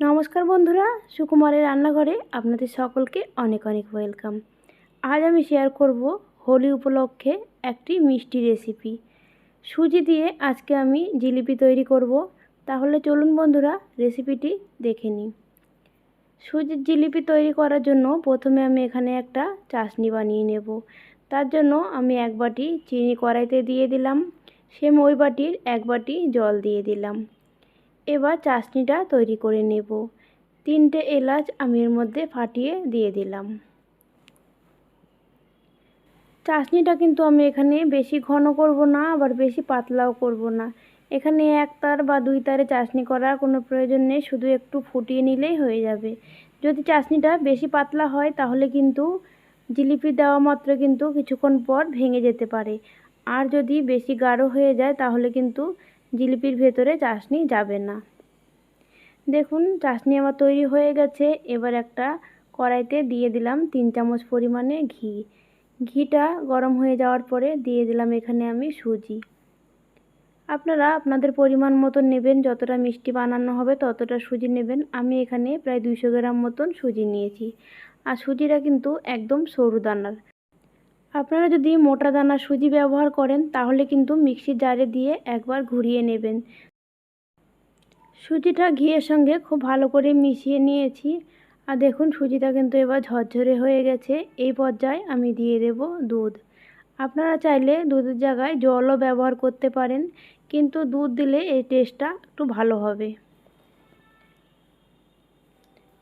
নমস্কার বন্ধুরা, সুকুমারের রান্নাঘরে আপনাদের সকলকে অনেক অনেক ওয়েলকাম। আজ আমি শেয়ার করব হোলি উপলক্ষে একটি মিষ্টি রেসিপি। সুজি দিয়ে আজকে আমি জিলিপি তৈরি করব। তাহলে চলুন বন্ধুরা, রেসিপিটি দেখে নিই। সুজির জিলিপি তৈরি করার জন্য প্রথমে আমি এখানে একটা চাশনি বানিয়ে নেব। তার জন্য আমি এক বাটি চিনি কড়াইতে দিয়ে দিলাম। সেম ওই বাটির এক বাটি জল দিয়ে দিলাম। এবার চাশনিটা তৈরি করে নেব। তিনটে এলাচ আমি এর মধ্যে ফাটিয়ে দিয়ে দিলাম। চাশনিটা কিন্তু আমি এখানে বেশি ঘন করব না, আবার বেশি পাতলাও করব না। এখানে এক তার বা দুই তারে চাশনি করার কোনো প্রয়োজন নেই, শুধু একটু ফুটিয়ে নিলেই হয়ে যাবে। যদি চাশনিটা বেশি পাতলা হয়, তাহলে কিন্তু জিলিপি দেওয়া মাত্র কিন্তু কিছুক্ষণ পর ভেঙে যেতে পারে। আর যদি বেশি গাঢ় হয়ে যায়, তাহলে কিন্তু জিলিপির ভেতরে চাশনি যাবে না। দেখুন, চাশনি আমার তৈরি হয়ে গেছে। এবার একটা কড়াইতে দিয়ে দিলাম তিন চামচ পরিমাণে ঘি। ঘিটা গরম হয়ে যাওয়ার পরে দিয়ে দিলাম এখানে আমি সুজি। আপনারা আপনাদের পরিমাণ মতন নেবেন, যতটা মিষ্টি বানানো হবে ততটা সুজি নেবেন। আমি এখানে প্রায় দুইশো গ্রাম মতন সুজি নিয়েছি। আর সুজিটা কিন্তু একদম সরু দানার। আপনারা যদি মোটা দানা সুজি ব্যবহার করেন, তাহলে কিন্তু মিক্সির জারে দিয়ে একবার ঘুরিয়ে নেবেন। সুজিটা ঘিয়ের সঙ্গে খুব ভালো করে মিশিয়ে নিয়েছি। আর দেখুন, সুজিটা কিন্তু এবার ঝরঝরে হয়ে গেছে। এই পর্যায়ে আমি দিয়ে দেব দুধ। আপনারা চাইলে দুধের জায়গায় জলও ব্যবহার করতে পারেন, কিন্তু দুধ দিলে এই টেস্টটা একটু ভালো হবে।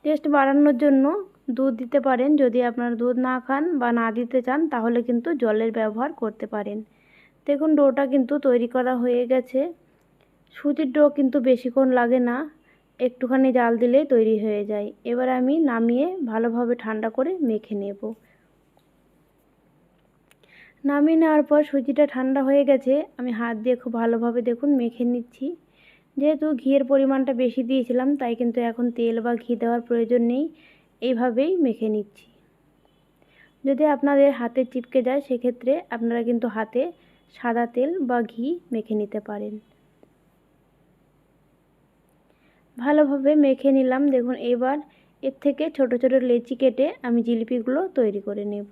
টেস্ট বাড়ানোর জন্য দুধ দিতে পারেন। যদি আপনারা দুধ না খান বা না দিতে চান, তাহলে কিন্তু জলের ব্যবহার করতে পারেন। দেখুন, ডোটা কিন্তু তৈরি করা হয়ে গেছে। সুজির ডো কিন্তু বেশিক্ষণ লাগে না, একটুখানি জাল দিলেই তৈরি হয়ে যায়। এবার আমি নামিয়ে ভালোভাবে ঠান্ডা করে মেখে নেব। নামিয়ে নেওয়ার পর সুজিটা ঠান্ডা হয়ে গেছে। আমি হাত দিয়ে খুব ভালোভাবে দেখুন মেখে নিচ্ছি। যেহেতু ঘিয়ের পরিমাণটা বেশি দিয়েছিলাম, তাই কিন্তু এখন তেল বা ঘি দেওয়ার প্রয়োজন নেই। এইভাবেই মেখে নিচ্ছি। যদি আপনাদের হাতে চিপকে যায়, সেক্ষেত্রে আপনারা কিন্তু হাতে সাদা তেল বা ঘি মেখে নিতে পারেন। ভালোভাবে মেখে নিলাম। দেখুন, এবার এর থেকে ছোট ছোট লেচি কেটে আমি জিলিপিগুলো তৈরি করে নেব।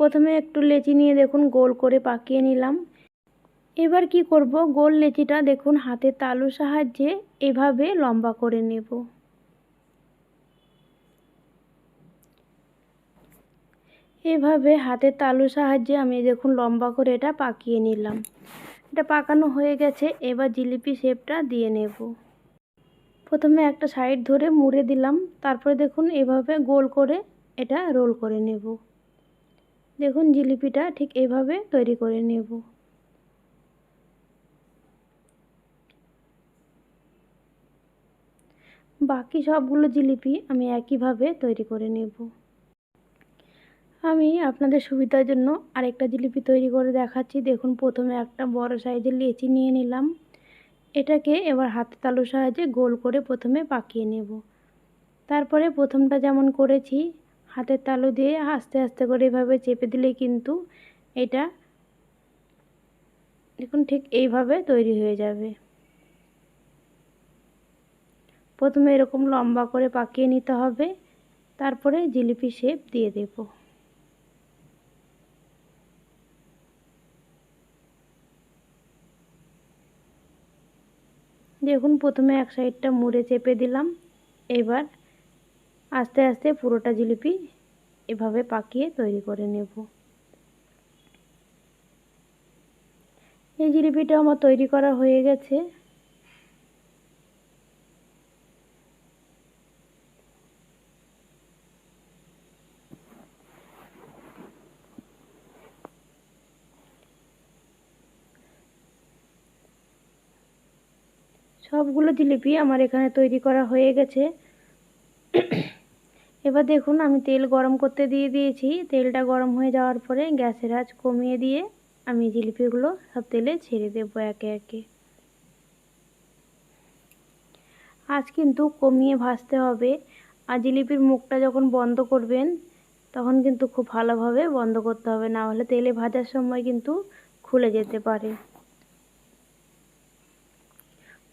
প্রথমে একটু লেচি নিয়ে দেখুন, গোল করে পাকিয়ে নিলাম। এবার কি করব? গোল লেচিটা দেখুন হাতে তালুর সাহায্যে এভাবে লম্বা করে নেব। এভাবে হাতের তালুর সাহায্যে আমি দেখুন, লম্বা করে এটা পাকিয়ে নিলাম। এটা পাকানো হয়ে গেছে, এবার জিলিপি শেপটা দিয়ে নেব। প্রথমে একটা সাইড ধরে মুড়ে দিলাম, তারপরে দেখুন, এভাবে গোল করে এটা রোল করে নেব। দেখুন, জিলিপিটা ঠিক এভাবে তৈরি করে নেব। বাকি সবগুলো জিলিপি আমি একইভাবে তৈরি করে নেব। আমি আপনাদের সুবিধার জন্য আরেকটা জিলিপি তৈরি করে দেখাচ্ছি। দেখুন, প্রথমে একটা বড় সাইজের লেচি নিয়ে নিলাম। এটাকে এবার হাতে তালুর সাহায্যে গোল করে প্রথমে পাকিয়ে নেব। তারপরে প্রথমটা যেমন করেছি, হাতের তালু দিয়ে আস্তে আস্তে করে এভাবে চেপে দিলে কিন্তু এটা, দেখুন, ঠিক এইভাবে তৈরি হয়ে যাবে। প্রথমে এরকম লম্বা করে পাকিয়ে নিতে হবে। তারপরে জিলিপি শেপ দিয়ে দেব। দেখুন, প্রথমে এক সাইডটা মুড়ে চেপে দিলাম। এবার আস্তে আস্তে পুরোটা জিলিপি এভাবে পাকিয়ে তৈরি করে নেব। এই জিলিপিটা আমার তৈরি করা হয়ে গেছে। সবগুলো জিলিপি আমার এখানে তৈরি করা হয়ে গেছে। এবার দেখুন, আমি তেল গরম করতে দিয়ে দিয়েছি। তেলটা গরম হয়ে যাওয়ার পরে গ্যাসের আঁচ কমিয়ে দিয়ে আমি জিলিপিগুলো সব তেলে ছেড়ে দেবো একে একে। আজ কিন্তু কমিয়ে ভাজতে হবে। আর জিলিপির মুখটা যখন বন্ধ করবেন, তখন কিন্তু খুব ভালোভাবে বন্ধ করতে হবে। না হলে তেলে ভাজার সময় কিন্তু খুলে যেতে পারে।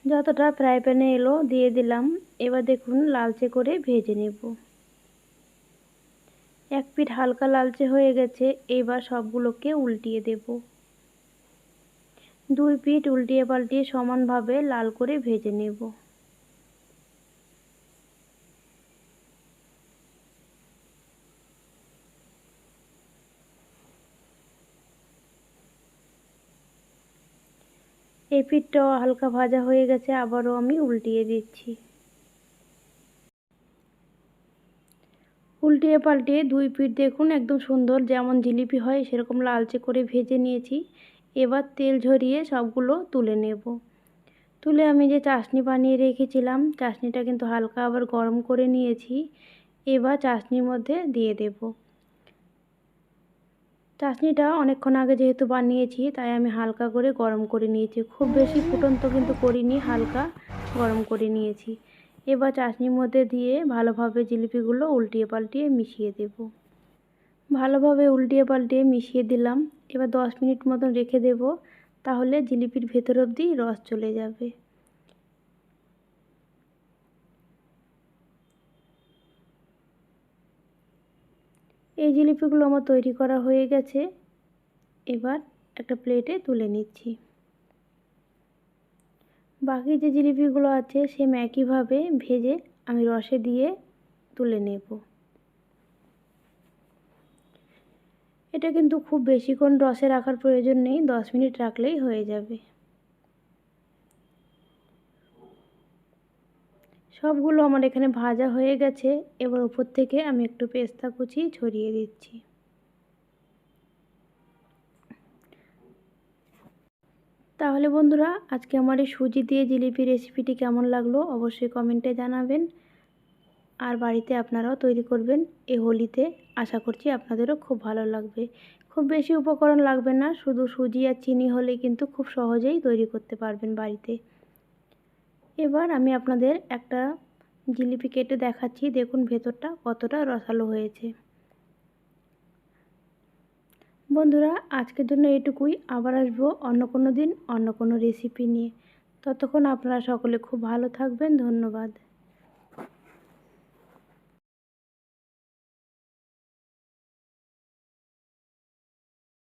যতটা ফ্রাই প্যানে এলো, দিয়ে দিলাম। এবার দেখুন, লালচে করে ভেজে নেব। এক পিঠ হালকা লালচে হয়ে গেছে, এবার সবগুলোকে উল্টিয়ে দেব। দুই পিঠ উল্টিয়ে পাল্টিয়ে সমানভাবে লাল করে ভেজে নেব। এই পিঠটাও হালকা ভাজা হয়ে গেছে, আবারও আমি উল্টিয়ে দিচ্ছি। উল্টিয়ে পাল্টিয়ে দুই পিঠ দেখুন একদম সুন্দর যেমন জিলিপি হয়, সেরকম লালচে করে ভেজে নিয়েছি। এবার তেল ঝরিয়ে সবগুলো তুলে নেব। তুলে আমি যে চাশনি বানিয়ে রেখেছিলাম, চাশনিটা কিন্তু হালকা আবার গরম করে নিয়েছি। এবার চাশনির মধ্যে দিয়ে দেব। চাশনিটা অনেকক্ষণ আগে যেহেতু বানিয়েছি, তাই আমি হালকা করে গরম করে নিয়েছি। খুব বেশি ফুটন্ত কিন্তু করিনি, হালকা গরম করে নিয়েছি। এবার চাশনির মধ্যে দিয়ে ভালোভাবে জিলিপিগুলো উল্টিয়ে পাল্টিয়ে মিশিয়ে দেব। ভালোভাবে উল্টিয়ে পাল্টিয়ে মিশিয়ে দিলাম। এবার দশ মিনিট মতন রেখে দেব, তাহলে জিলিপির ভেতর অবধি রস চলে যাবে। এই জিলিপিগুলো আমার তৈরি করা হয়ে গেছে। এবার একটা প্লেটে তুলে নিচ্ছি। বাকি যে জিলিপিগুলো আছে, সেম একইভাবে ভেজে আমি রসে দিয়ে তুলে নেব। এটা কিন্তু খুব বেশিক্ষণ রসে রাখার প্রয়োজন নেই, দশ মিনিট রাখলেই হয়ে যাবে। সবগুলো আমার এখানে ভাজা হয়ে গেছে। এবার উপর থেকে আমি একটু পেস্তা কুচি ছড়িয়ে দিচ্ছি। তাহলে বন্ধুরা, আজকে আমার এই সুজি দিয়ে জিলিপি রেসিপিটি কেমন লাগল অবশ্যই কমেন্টে জানাবেন। আর বাড়িতে আপনারাও তৈরি করবেন এই হোলিতে। আশা করছি আপনাদেরও খুব ভালো লাগবে। খুব বেশি উপকরণ লাগবে না, শুধু সুজি আর চিনি হলে কিন্তু খুব সহজেই তৈরি করতে পারবেন বাড়িতে। এবার আমি আপনাদের একটা জিলিপি কেটে দেখাচ্ছি। দেখুন ভেতরটা কতটা রসালো হয়েছে। বন্ধুরা, আজকের জন্য এটুকুই। আবার আসব অন্য কোনো দিন, অন্য কোনো রেসিপি নিয়ে। ততক্ষণ আপনারা সকলে খুব ভালো থাকবেন। ধন্যবাদ।